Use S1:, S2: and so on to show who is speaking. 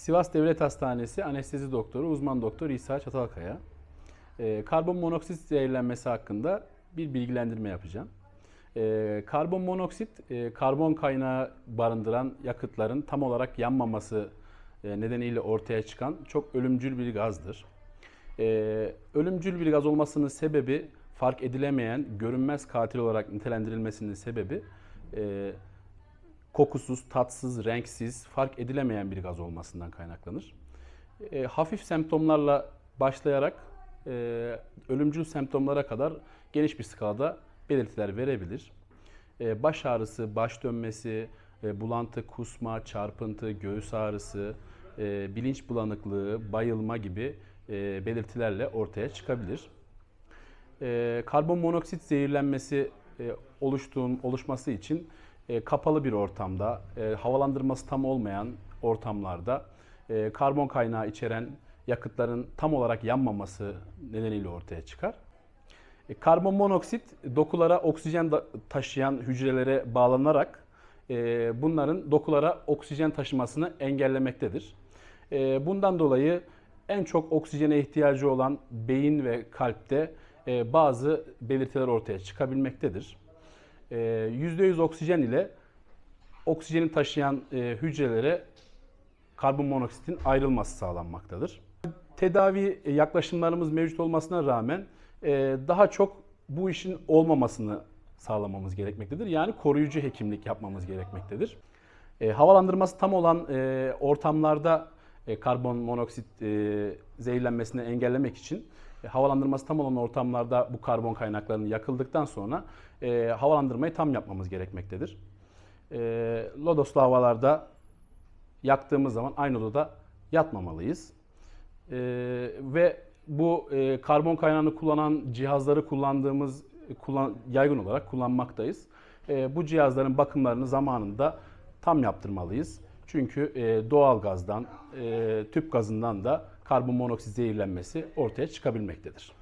S1: Sivas Devlet Hastanesi anestezi doktoru, uzman doktor İsa Çatalkaya. Ee, karbon monoksit zehirlenmesi hakkında bir bilgilendirme yapacağım. Ee, karbon monoksit, e, karbon kaynağı barındıran yakıtların tam olarak yanmaması e, nedeniyle ortaya çıkan çok ölümcül bir gazdır. Ee, ölümcül bir gaz olmasının sebebi fark edilemeyen, görünmez katil olarak nitelendirilmesinin sebebi e, kokusuz, tatsız, renksiz, fark edilemeyen bir gaz olmasından kaynaklanır. E, hafif semptomlarla başlayarak e, ölümcül semptomlara kadar geniş bir skalada belirtiler verebilir. E, baş ağrısı, baş dönmesi, e, bulantı, kusma, çarpıntı, göğüs ağrısı, e, bilinç bulanıklığı, bayılma gibi e, belirtilerle ortaya çıkabilir. E, karbon monoksit zehirlenmesi e, oluştuğun oluşması için e, kapalı bir ortamda, e, havalandırması tam olmayan ortamlarda e, karbon kaynağı içeren yakıtların tam olarak yanmaması nedeniyle ortaya çıkar. E, karbon monoksit dokulara oksijen taşıyan hücrelere bağlanarak e, bunların dokulara oksijen taşımasını engellemektedir. E, bundan dolayı en çok oksijene ihtiyacı olan beyin ve kalpte e, bazı belirtiler ortaya çıkabilmektedir. E, %100 oksijen ile oksijeni taşıyan e, hücrelere karbon monoksitin ayrılması sağlanmaktadır. Tedavi yaklaşımlarımız mevcut olmasına rağmen e, daha çok bu işin olmamasını sağlamamız gerekmektedir. Yani koruyucu hekimlik yapmamız gerekmektedir. E, havalandırması tam olan e, ortamlarda e, karbon monoksit e, zehirlenmesini engellemek için e, havalandırması tam olan ortamlarda bu karbon kaynaklarının yakıldıktan sonra e, havalandırmayı tam yapmamız gerekmektedir. E, lodoslu havalarda yaktığımız zaman aynı odada yatmamalıyız. E, ve bu e, karbon kaynağını kullanan cihazları kullandığımız kullan, yaygın olarak kullanmaktayız. E, bu cihazların bakımlarını zamanında tam yaptırmalıyız. Çünkü e, doğal gazdan, e, tüp gazından da karbon monoksit zehirlenmesi ortaya çıkabilmektedir.